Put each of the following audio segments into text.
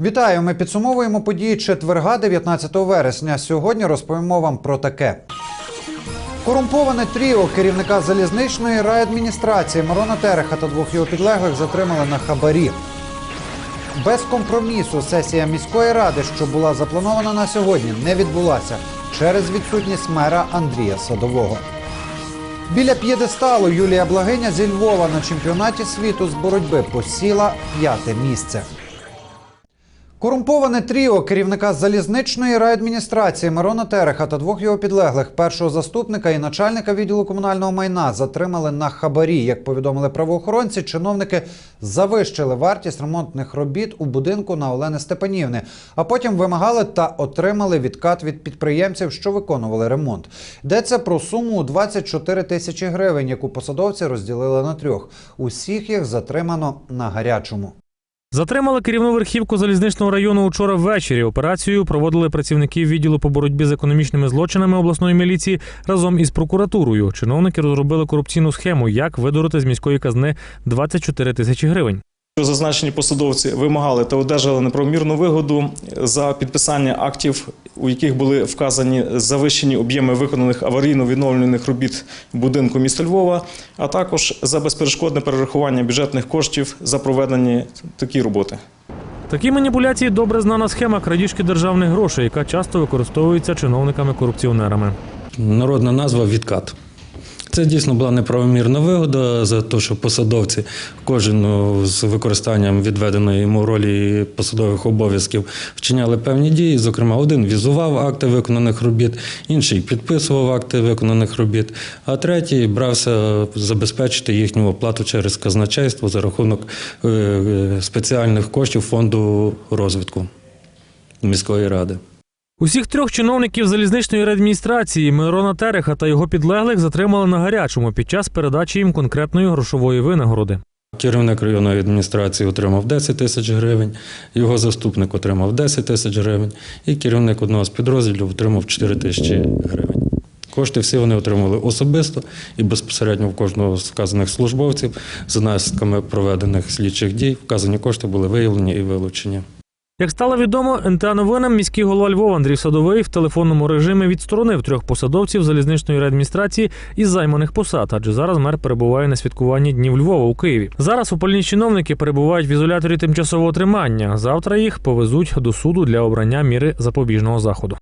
Вітаю! Ми підсумовуємо події четверга, 19 вересня. Сьогодні розповімо вам про таке. Корумповане тріо керівника залізничної райадміністрації Мирона Тереха та двох його підлеглих затримали на хабарі. Без компромісу сесія міської ради, що була запланована на сьогодні, не відбулася через відсутність мера Андрія Садового. Біля п'єдесталу Юлія Благиня зі Львова на чемпіонаті світу з боротьби посіла п'яте місце. Корумповане тріо керівника залізничної райадміністрації Мирона Тереха та двох його підлеглих, першого заступника і начальника відділу комунального майна, затримали на хабарі. Як повідомили правоохоронці, чиновники завищили вартість ремонтних робіт у будинку на Олени Степанівни, а потім вимагали та отримали відкат від підприємців, що виконували ремонт. Йдеться про суму у 24 тисячі гривень, яку посадовці розділили на трьох. Усіх їх затримано на гарячому. Затримали керівну верхівку залізничного району учора ввечері. Операцію проводили працівники відділу по боротьбі з економічними злочинами обласної міліції разом із прокуратурою. Чиновники розробили корупційну схему, як видурити з міської казни 24 тисячі гривень. Зазначені посадовці вимагали та одержали неправомірну вигоду за підписання актів, у яких були вказані завищені об'єми виконаних аварійно-відновлюваних робіт будинку міста Львова, а також за безперешкодне перерахування бюджетних коштів за проведені такі роботи. Такі маніпуляції добре знана схема крадіжки державних грошей, яка часто використовується чиновниками-корупціонерами. Народна назва відкат. Це дійсно була неправомірна вигода за те, що посадовці, кожен ну, з використанням відведеної йому ролі посадових обов'язків вчиняли певні дії. Зокрема, один візував акти виконаних робіт, інший підписував акти виконаних робіт, а третій брався забезпечити їхню оплату через казначейство за рахунок е, е, спеціальних коштів фонду розвитку міської ради. Усіх трьох чиновників залізничної реадміністрації Мирона Тереха та його підлеглих затримали на гарячому під час передачі їм конкретної грошової винагороди. Керівник районної адміністрації отримав 10 тисяч гривень, його заступник отримав 10 тисяч гривень, і керівник одного з підрозділів отримав 4 тисячі гривень. Кошти всі вони отримали особисто і безпосередньо в кожного з вказаних службовців за наслідками проведених слідчих дій. Вказані кошти були виявлені і вилучені. Як стало відомо, НТА новинам міський голова Львова Андрій Садовий в телефонному режимі відсторонив трьох посадовців залізничної реадміністрації із займаних посад, адже зараз мер перебуває на святкуванні днів Львова у Києві. Зараз опальні чиновники перебувають в ізоляторі тимчасового тримання. Завтра їх повезуть до суду для обрання міри запобіжного заходу.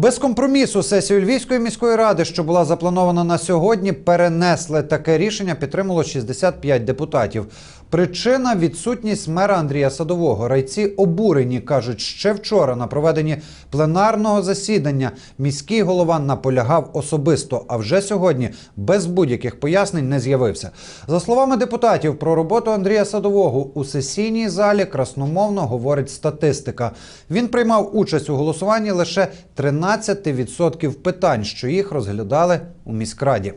Без компромісу сесію Львівської міської ради, що була запланована на сьогодні, перенесли. Таке рішення підтримало 65 депутатів. Причина відсутність мера Андрія Садового. Райці обурені кажуть, ще вчора на проведенні пленарного засідання міський голова наполягав особисто, а вже сьогодні без будь-яких пояснень не з'явився. За словами депутатів, про роботу Андрія Садового у сесійній залі красномовно говорить статистика. Він приймав участь у голосуванні лише 13% питань, що їх розглядали у міськраді.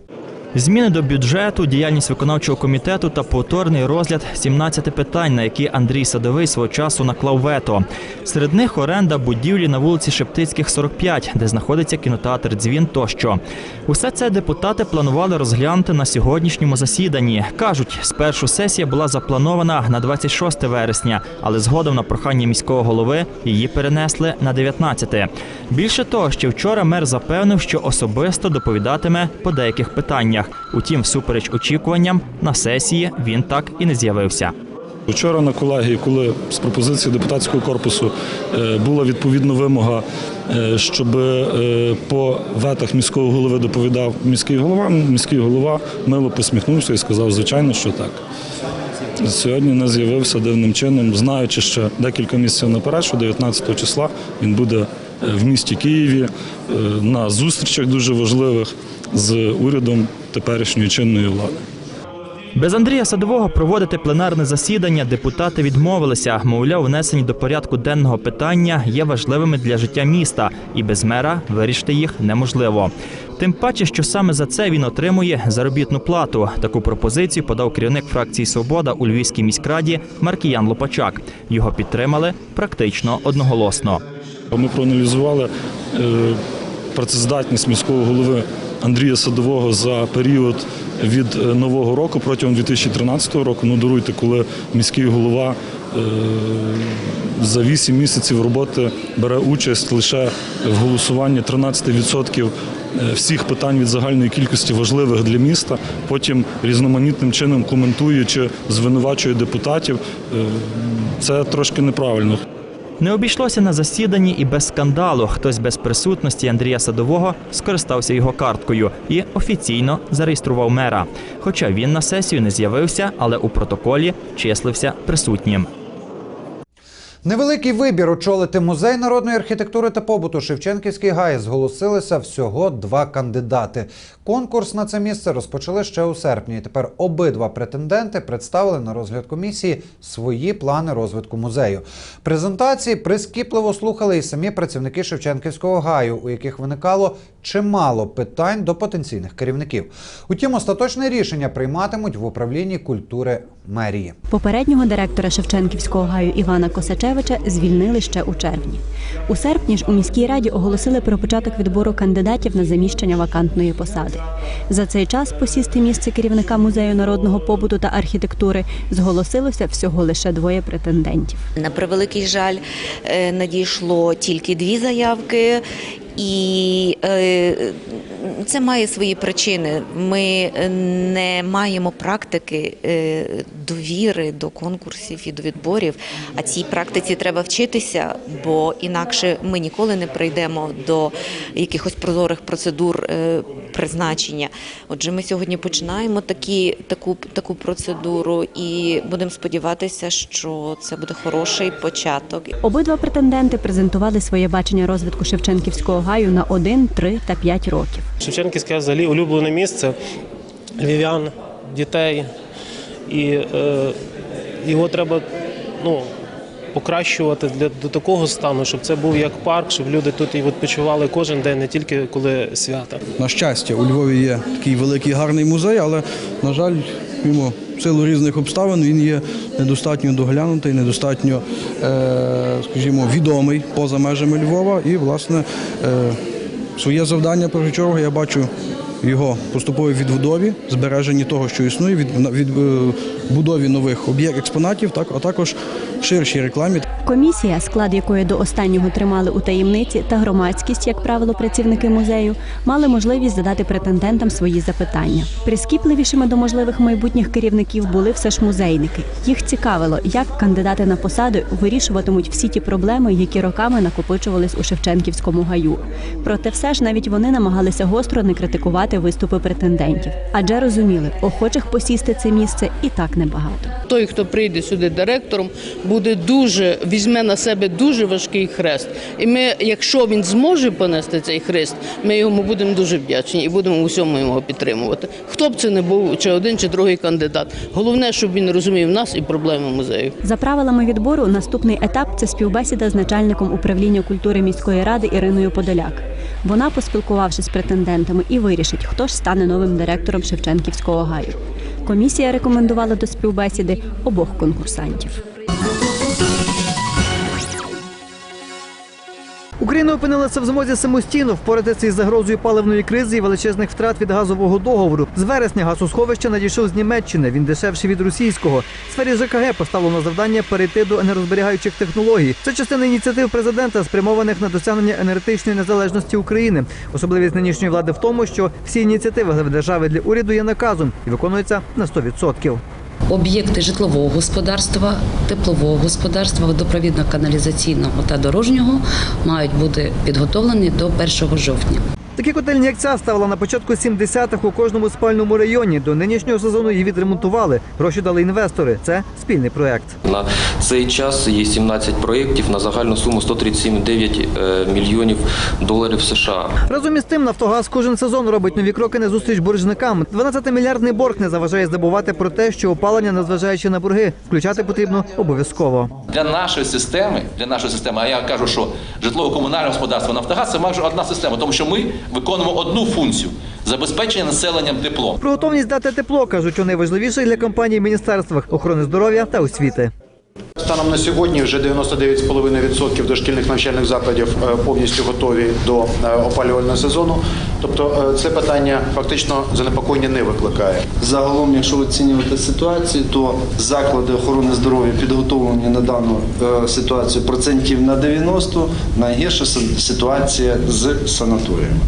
Зміни до бюджету, діяльність виконавчого комітету та повторний розгляд 17 питань, на які Андрій Садовий свого часу наклав вето. Серед них оренда будівлі на вулиці Шептицьких, 45, де знаходиться кінотеатр Дзвін тощо. Усе це депутати планували розглянути на сьогоднішньому засіданні. Кажуть, спершу сесія була запланована на 26 вересня, але згодом на прохання міського голови її перенесли на 19. Більше того, ще вчора мер запевнив, що особисто доповідатиме по деяких питаннях. Утім, всупереч очікуванням, на сесії він так і не з'явився. Вчора на колегії, коли з пропозиції депутатського корпусу е, була відповідна вимога, е, щоб е, по ветах міського голови доповідав міський голова, міський голова мило посміхнувся і сказав, звичайно, що так. Сьогодні не з'явився дивним чином, знаючи ще декілька місяців наперед, що 19 числа він буде в місті Києві на зустрічах дуже важливих з урядом теперішньої чинної влади. Без Андрія Садового проводити пленарне засідання депутати відмовилися. Мовляв, внесені до порядку денного питання є важливими для життя міста, і без мера вирішити їх неможливо. Тим паче, що саме за це він отримує заробітну плату. Таку пропозицію подав керівник фракції Свобода у Львівській міськраді Маркіян Лопачак. Його підтримали практично одноголосно. Ми проаналізували е, працездатність міського голови Андрія Садового за період від е, нового року протягом 2013 року. Ну даруйте, коли міський голова е, за 8 місяців роботи бере участь лише в голосуванні 13% е, всіх питань від загальної кількості важливих для міста. Потім різноманітним чином коментує чи звинувачує депутатів. Це трошки неправильно. Не обійшлося на засіданні і без скандалу. Хтось без присутності Андрія Садового скористався його карткою і офіційно зареєстрував мера. Хоча він на сесію не з'явився, але у протоколі числився присутнім. Невеликий вибір очолити музей народної архітектури та побуту Шевченківський гай зголосилися всього два кандидати. Конкурс на це місце розпочали ще у серпні. Тепер обидва претенденти представили на розгляд комісії свої плани розвитку музею. Презентації прискіпливо слухали і самі працівники Шевченківського гаю, у яких виникало чимало питань до потенційних керівників. Утім, остаточне рішення прийматимуть в управлінні культури мерії. Попереднього директора Шевченківського гаю Івана Косачевича звільнили ще у червні. У серпні ж у міській раді оголосили про початок відбору кандидатів на заміщення вакантної посади. За цей час посісти місце керівника музею народного побуту та архітектури зголосилося всього лише двоє претендентів. На превеликий жаль, е, надійшло тільки дві заявки. І е, це має свої причини. Ми не маємо практики е, довіри до конкурсів і до відборів. А цій практиці треба вчитися, бо інакше ми ніколи не прийдемо до якихось прозорих процедур е, призначення. Отже, ми сьогодні починаємо такі, таку, таку процедуру і будемо сподіватися, що це буде хороший початок. Обидва претенденти презентували своє бачення розвитку Шевченківського гаю на 1, 3 та 5 років. Шевченківське взагалі улюблене місце львів'ян, дітей. І е, його треба ну, покращувати для, до такого стану, щоб це був як парк, щоб люди тут і відпочивали кожен день, не тільки коли свята. На щастя, у Львові є такий великий гарний музей, але, на жаль, йому в силу різних обставин він є недостатньо доглянутий, недостатньо, е, скажімо, відомий поза межами Львова. І, власне, е, своє завдання першочергове я бачу його поступовій відбудові, збереженні того, що існує, від, від е, нових об'єктів експонатів, так, а також ширшій рекламі. Комісія, склад якої до останнього тримали у таємниці, та громадськість, як правило, працівники музею, мали можливість задати претендентам свої запитання. Прискіпливішими до можливих майбутніх керівників були все ж музейники. Їх цікавило, як кандидати на посади вирішуватимуть всі ті проблеми, які роками накопичувались у Шевченківському гаю. Проте, все ж навіть вони намагалися гостро не критикувати виступи претендентів, адже розуміли, охочих посісти це місце і так небагато. Той, хто прийде сюди директором, буде дуже візьме на себе дуже важкий хрест. І ми, якщо він зможе понести цей хрест, ми йому будемо дуже вдячні і будемо у всьому його підтримувати. Хто б це не був, чи один, чи другий кандидат. Головне, щоб він розумів нас і проблеми музею. За правилами відбору, наступний етап це співбесіда з начальником управління культури міської ради Іриною Подоляк. Вона, поспілкувавшись з претендентами, і вирішить, хто ж стане новим директором Шевченківського гаю. Комісія рекомендувала до співбесіди обох конкурсантів. Україна опинилася в змозі самостійно впоратися із загрозою паливної кризи і величезних втрат від газового договору. З вересня газосховище надійшов з Німеччини. Він дешевший від російського. В сфері ЖКГ поставлено завдання перейти до енергозберігаючих технологій. Це частина ініціатив президента, спрямованих на досягнення енергетичної незалежності України. Особливість нинішньої влади в тому, що всі ініціативи держави для уряду є наказом і виконуються на 100%. Об'єкти житлового господарства, теплового господарства, водопровідно-каналізаційного та дорожнього мають бути підготовлені до 1 жовтня. Такі котельні, як ця, ставила на початку 70-х у кожному спальному районі. До нинішнього сезону її відремонтували. Гроші дали інвестори. Це спільний проект. На цей час є 17 проєктів на загальну суму 137,9 е, мільйонів доларів США. Разом із тим, Нафтогаз кожен сезон робить нові кроки на зустріч боржникам. 12-мільярдний борг не заважає забувати про те, що опалення, незважаючи на борги, включати потрібно обов'язково. Для нашої системи, для нашої системи, а я кажу, що житлово-комунальне господарство Нафтогаз це майже одна система, тому що ми виконуємо одну функцію забезпечення населенням теплом. Про готовність дати тепло кажуть у найважливіших для компаній міністерствах охорони здоров'я та освіти. Станом на сьогодні вже 99,5% дошкільних навчальних закладів е, повністю готові до е, опалювального сезону. Тобто е, це питання фактично занепокоєння не викликає. Загалом, якщо оцінювати ситуацію, то заклади охорони здоров'я підготовлені на дану ситуацію процентів на 90, найгірша ситуація з санаторіями.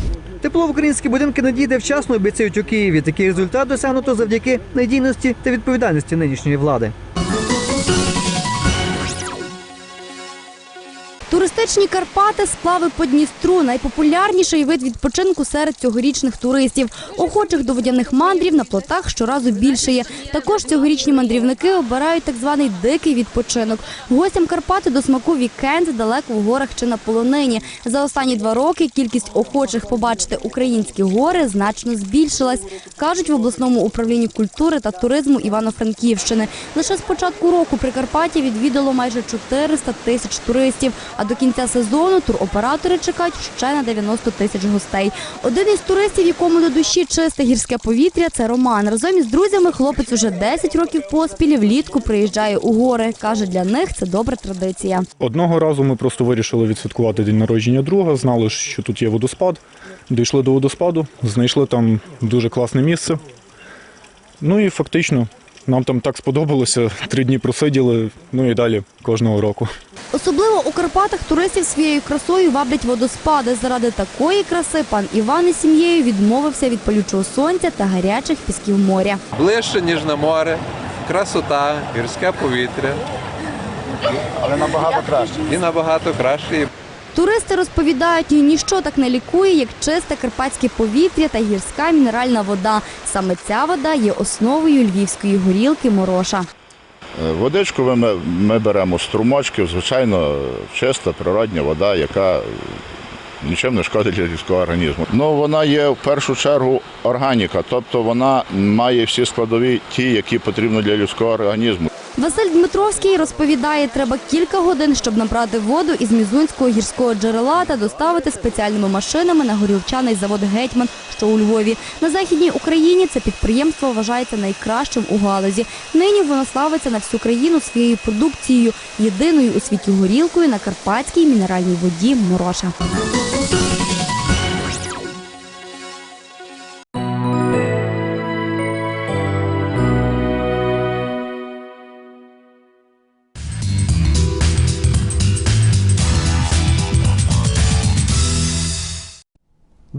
Тепло в українські будинки надійде вчасно, обіцяють у Києві. Такий результат досягнуто завдяки надійності та відповідальності нинішньої влади. Туристичні Карпати, сплави по Дністру найпопулярніший вид відпочинку серед цьогорічних туристів. Охочих до водяних мандрів на плотах щоразу більше є. Також цьогорічні мандрівники обирають так званий дикий відпочинок. Гостям Карпати до смаку вікенд далеко в горах чи на полонині. За останні два роки кількість охочих побачити українські гори значно збільшилась, кажуть в обласному управлінні культури та туризму Івано-Франківщини. Лише з початку року Прикарпаття відвідало майже 400 тисяч туристів. А до кінця сезону туроператори чекають ще на 90 тисяч гостей. Один із туристів, якому до душі чисте гірське повітря, це Роман. Разом із друзями хлопець уже 10 років поспіль влітку приїжджає у гори. Каже, для них це добра традиція. Одного разу ми просто вирішили відсвяткувати день народження друга, знали, що тут є водоспад. Дійшли до водоспаду, знайшли там дуже класне місце. Ну і фактично нам там так сподобалося. Три дні просиділи, ну і далі кожного року. Особливо у Карпатах туристів своєю красою ваблять водоспади. Заради такої краси пан Іван із сім'єю відмовився від палючого сонця та гарячих пісків моря. Ближче, ніж на море, красота, гірське повітря. Але набагато краще. І набагато краще. Туристи розповідають, ніщо так не лікує, як чисте карпатське повітря та гірська мінеральна вода. Саме ця вода є основою львівської горілки Мороша. Е, Водичку ми, ми беремо з струмочків, звичайно, чиста природня вода, яка нічим не шкодить для людського організму. Ну, вона є в першу чергу органіка, тобто вона має всі складові ті, які потрібні для людського організму. Василь Дмитровський розповідає, треба кілька годин, щоб набрати воду із мізунського гірського джерела та доставити спеціальними машинами на горілчаний завод Гетьман, що у Львові. На західній Україні це підприємство вважається найкращим у галузі. Нині воно славиться на всю країну своєю продукцією, єдиною у світі горілкою на карпатській мінеральній воді Мороша.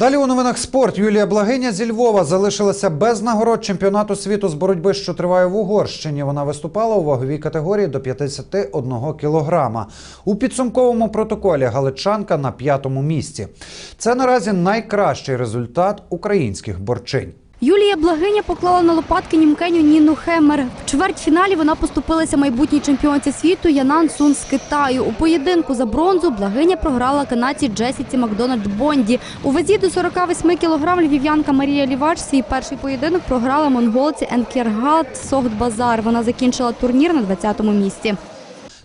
Далі у новинах спорт Юлія Благиня зі Львова залишилася без нагород чемпіонату світу з боротьби, що триває в Угорщині. Вона виступала у ваговій категорії до 51 кілограма. У підсумковому протоколі галичанка на п'ятому місці. Це наразі найкращий результат українських борчинь. Юлія Благиня поклала на лопатки німкеню Ніну Хеммер. В чвертьфіналі вона поступилася майбутній чемпіонці світу Янан Сун з Китаю. У поєдинку за бронзу Благиня програла канадці Джесіці Макдональд Бонді. У вазі до 48 кілограм львів'янка Марія Лівач свій перший поєдинок програла монголці Енкергат Сохтбазар. Вона закінчила турнір на 20-му місці.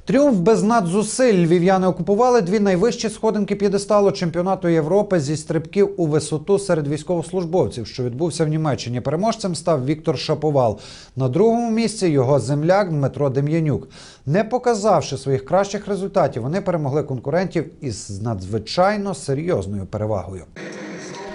Тріумф без надзусиль львів'яни окупували дві найвищі сходинки п'єдесталу чемпіонату Європи зі стрибків у висоту серед військовослужбовців, що відбувся в Німеччині. Переможцем став Віктор Шаповал. На другому місці його земляк Дмитро Дем'янюк. Не показавши своїх кращих результатів, вони перемогли конкурентів із надзвичайно серйозною перевагою.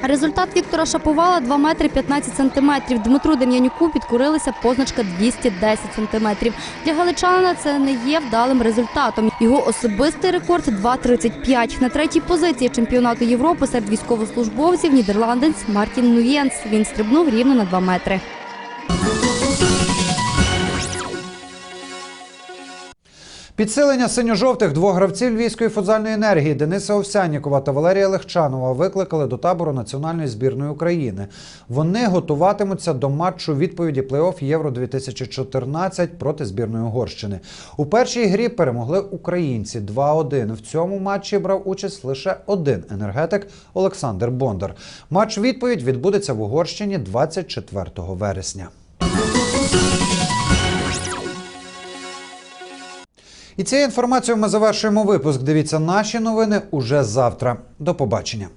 Результат Віктора Шаповала 2 метри 15 сантиметрів. Дмитру Дем'янюку підкурилися позначка 210 сантиметрів. Для галичанина це не є вдалим результатом. Його особистий рекорд 2.35. На третій позиції чемпіонату Європи серед військовослужбовців нідерландець Мартін Нуєнс. Він стрибнув рівно на 2 метри. Підсилення синьо-жовтих двох гравців львівської футзальної енергії Дениса Овсянікова та Валерія Легчанова викликали до табору національної збірної України. Вони готуватимуться до матчу відповіді плей-офф Євро 2014 проти збірної Угорщини. У першій грі перемогли українці 2-1. В цьому матчі брав участь лише один енергетик Олександр Бондар. Матч відповідь відбудеться в Угорщині 24 вересня. І цією інформацією ми завершуємо випуск. Дивіться наші новини уже завтра. До побачення.